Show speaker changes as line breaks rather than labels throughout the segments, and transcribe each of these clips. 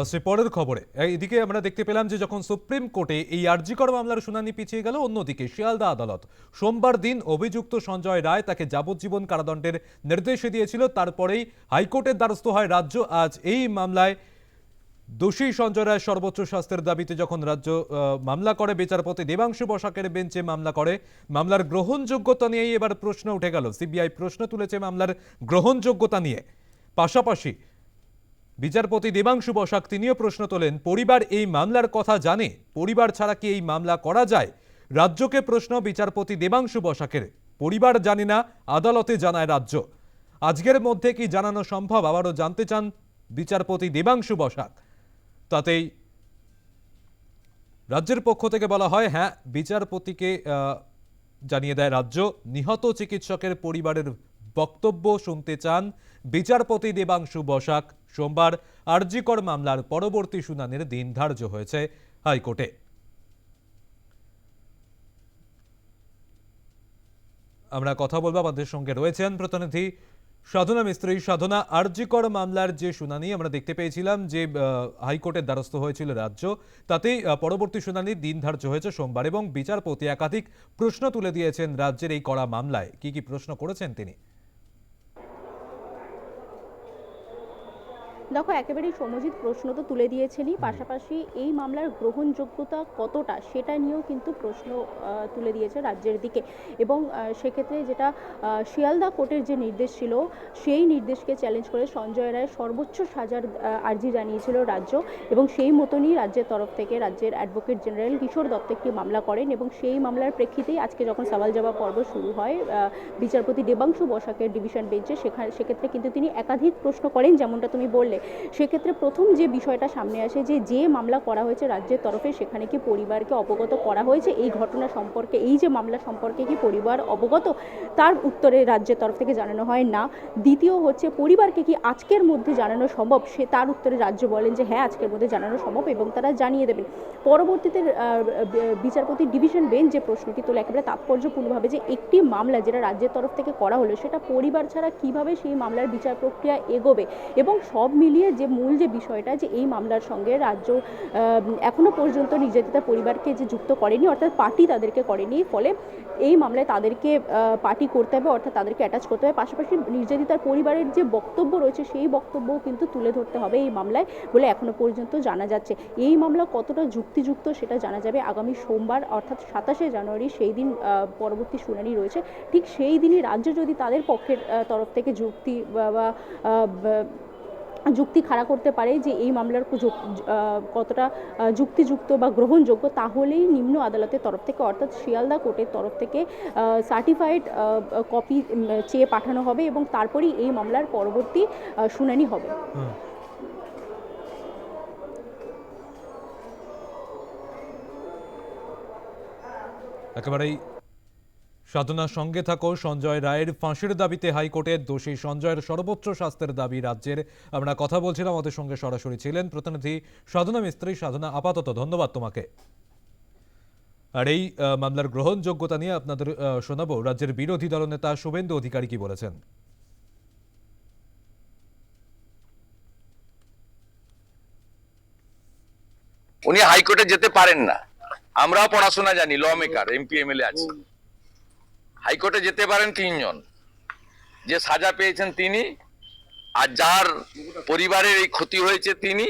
আসছে পরের খবরে। এদিকে আমরা দেখতে পেলাম যে যখন সুপ্রিম কোর্টে এই আরজিকর মামলার শুনানি পিছিয়ে গেল, অন্যদিকে শিয়ালদা আদালত সোমবার দিন অভিযুক্ত সঞ্জয় রায় তাকে যাবজ্জীবন কারাদণ্ডের নির্দেশ দিয়েছিল। তারপরেই হাইকোর্টের দ্বারস্থ হয় রাজ্য। আজ এই মামলায় দোষী সঞ্জয় রায় সর্বোচ্চ শাস্তির দাবিতে যখন রাজ্য মামলা করে, বিচারপতি দেবাংশু বসাকের বেঞ্চে মামলা করে, মামলার গ্রহণযোগ্যতা নিয়েই এবার প্রশ্ন উঠে গেল। সিবিআই প্রশ্ন তুলেছে মামলার গ্রহণযোগ্যতা নিয়ে। পাশাপাশি বিচারপতি দেবাংশু বসাক তিনিও প্রশ্ন তোলেন, পরিবার এই মামলার কথা জানে, পরিবার ছাড়া কি এই মামলা করা যায়? রাজ্যকে প্রশ্ন বিচারপতি দেবাংশু বসাকের, পরিবার জানে না, আদালতে জানায় রাজ্য। আজকের মধ্যে কি জানানো সম্ভব? আবারও জানতে চান বিচারপতি দেবাংশু বসাক। তাতেই রাজ্যের পক্ষ থেকে বলা হয় হ্যাঁ বিচারপতিকে জানিয়ে দেয় রাজ্য, নিহত চিকিৎসকের পরিবারের বক্তব্য শুনতে চান বিচারপতি দেবাংশু বসাক। সোমবার আরজিকর মামলার পরবর্তী শুনানির দিন ধার্য হয়েছে হাইকোর্টে। আমরা কথা বলব আমাদের সঙ্গে রয়েছেন প্রতিনিধি সাধনা মিস্ত্রি। সাধনা, আরজিকর মামলার যে শুনানি আমরা দেখতে পেয়েছিলাম যে হাইকোর্টের দ্বারস্থ হয়েছিল রাজ্য, তাতেই পরবর্তী শুনানির দিন ধার্য হয়েছে সোমবার এবং বিচারপতি একাধিক প্রশ্ন তুলে দিয়েছেন রাজ্যের এই করা মামলায়। কি কি প্রশ্ন করেছেন তিনি?
দেখো, একেবারেই সমজিৎ প্রশ্ন তো তুলে দিয়েছেনই। পাশাপাশি এই মামলার গ্রহণযোগ্যতা কতটা সেটা নিয়েও কিন্তু প্রশ্ন তুলে দিয়েছে রাজ্যের দিকে। এবং সেক্ষেত্রে যেটা শিয়ালদা কোর্টের যে নির্দেশ ছিল, সেই নির্দেশকে চ্যালেঞ্জ করে সঞ্জয় রায় সর্বোচ্চ সাজার আর্জি জানিয়েছিল রাজ্য। এবং সেই মতনই রাজ্যের তরফ থেকে রাজ্যের অ্যাডভোকেট জেনারেল কিশোর দত্ত একটি মামলা করেন। এবং সেই মামলার প্রেক্ষিতেই আজকে যখন সওয়াল জবাব পর্ব শুরু হয় বিচারপতি দেবাংশু বসাকের ডিভিশন বেঞ্চে সেখানে, সেক্ষেত্রে কিন্তু তিনি একাধিক প্রশ্ন করেন, যেমনটা তুমি বললে। সেক্ষেত্রে প্রথম যে বিষয়টা সামনে আসে যে যে মামলা করা হয়েছে রাজ্যের তরফে, সেখানে কি পরিবারকে অবগত করা হয়েছে? এই ঘটনা সম্পর্কে, এই যে মামলা সম্পর্কে কি পরিবার অবগত? তার উত্তরে রাজ্যের তরফ থেকে জানানো হয় না। দ্বিতীয় হচ্ছে, পরিবারকে কি আজকের মধ্যে জানানো সম্ভব? সে তার উত্তরে রাজ্য বলেন যে হ্যাঁ আজকের মধ্যে জানানো সম্ভব এবং তারা জানিয়ে দেবেন। পরবর্তীতে বিচারপতি ডিভিশন বেঞ্চ যে প্রশ্নটি তোলে, একেবারে তাৎপর্যপূর্ণভাবে যে একটি মামলা যেটা রাজ্যের তরফ থেকে করা হলো, সেটা পরিবার ছাড়া কীভাবে সেই মামলার বিচার প্রক্রিয়া এগোবে এবং সব মিলিয়ে যে মূল যে বিষয়টা যে এই মামলার সঙ্গে রাজ্য আহ, এখনও পর্যন্ত নির্যাতিতা পরিবারকে যে যুক্ত করেনি অর্থাৎ পার্টি তাদেরকে করেনি ফলে এই মামলায় তাদেরকে পার্টি করতে হবে অর্থাৎ তাদেরকে অ্যাটাচ করতে হবে। পাশাপাশি নির্যাতিতার পরিবারের যে বক্তব্য রয়েছে সেই বক্তব্যও কিন্তু তুলে ধরতে হবে এই মামলায় বলে এখনও পর্যন্ত জানা যাচ্ছে। এই মামলা কতটা যুক্তিযুক্ত সেটা জানা যাবে আগামী সোমবার অর্থাৎ সাতাশে জানুয়ারি সেই দিন পরবর্তী শুনানি রয়েছে। ঠিক সেই দিনই রাজ্য যদি তাদের পক্ষের তরফ থেকে যুক্তি বা- যুক্তি খাড়া করতে পারে যে এই মামলার কতটা যুক্তিযুক্ত বা গ্রহণযোগ্য, তাহলেই নিম্ন আদালতের তরফ থেকে, অর্থাৎ শিয়ালদা কোর্টের তরফ থেকে সার্টিফাইড কপি চেয়ে পাঠানো হবে এবং তারপরেই এই মামলার পরবর্তী শুনানি হবে।
একেবারেই সাধনার সঙ্গে থাকো, সঞ্জয় রায়ের ফাঁসির দাবিতে হাইকোর্টের দোষী সঞ্জয়ের সর্বোচ্চ শাস্তির দাবি রাজ্যের। আমরা কথা বলছিলাম, আমাদের সঙ্গে সরাসরি ছিলেন প্রতিনিধি সাধনা মিস্ত্রি। সাধনা, আপাতত ধন্যবাদ তোমাকে। আর এই মামলার গ্রহণযোগ্যতা নিয়ে আপনাদের শোনাবো। রাজ্যের বিরোধী দলনেতা শুভেন্দু অধিকারী কি বলেছেন?
উনি হাইকোর্টে যেতে পারেন না। আমরাও পড়াশোনা জানি, ল মেকার, এমপি, এমএলএ আছে। হাইকোর্টে যেতে পারেন তিনজন। যে সাজা পেয়েছেন তিনি, আর যার পরিবারের এই ক্ষতি হয়েছে তিনি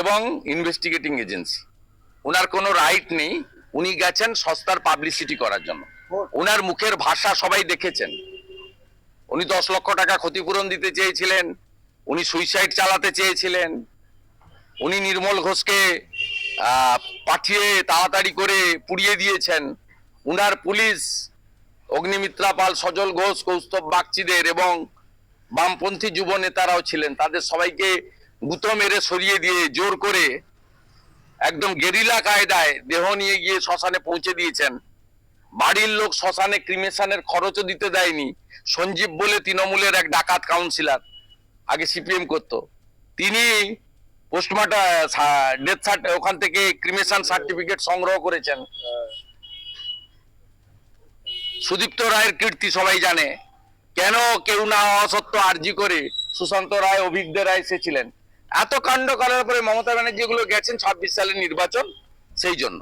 এবং ইনভেস্টিগেটিং এজেন্সি উনার কোনো রাইট নেই। উনি গেছেন সস্তার পাবলিসিটি করার জন্য। উনার মুখের ভাষা সবাই দেখেছেন। উনি দশ লক্ষ টাকা ক্ষতিপূরণ দিতে চেয়েছিলেন। উনি সুইসাইড চালাতে চেয়েছিলেন। উনি নির্মল ঘোষকে পাঠিয়ে তাড়াতাড়ি করে পুড়িয়ে দিয়েছেন। উনার পুলিশ, অগ্নিমিত্রা পাল, সজল ঘোষ, কৌস্তব বাগচিদের এবং বামপন্থী যুব নেতারাও ছিলেন। তাদের সবাইকে গুঁতো মেরে সরিয়ে দিয়ে জোর করে একদম গেরিলা কায়দায় দেহ নিয়ে গিয়ে শ্মশানে পৌঁছে দিয়েছেন। বাড়ির লোক শ্মশানে ক্রিমেশনের খরচও দিতে দেয়নি। সঞ্জীব বলে তৃণমূলের এক ডাকাত কাউন্সিলর, আগে সিপিএম করতো। তিনি পোস্টমার্টম ডেথ ওখান থেকে ক্রিমেশন সার্টিফিকেট সংগ্রহ করেছেন। সুদীপ্ত রায়ের কীর্তি সবাই জানে। কেন কেউ না অসত্য আর্জি করে সুশান্ত রায় অভিজ্ঞ রায় এসেছিলেন এত কাণ্ড করার পরে মমতা ব্যানার্জি গুলো গেছেন ছাব্বিশ সালের নির্বাচন, সেই জন্য।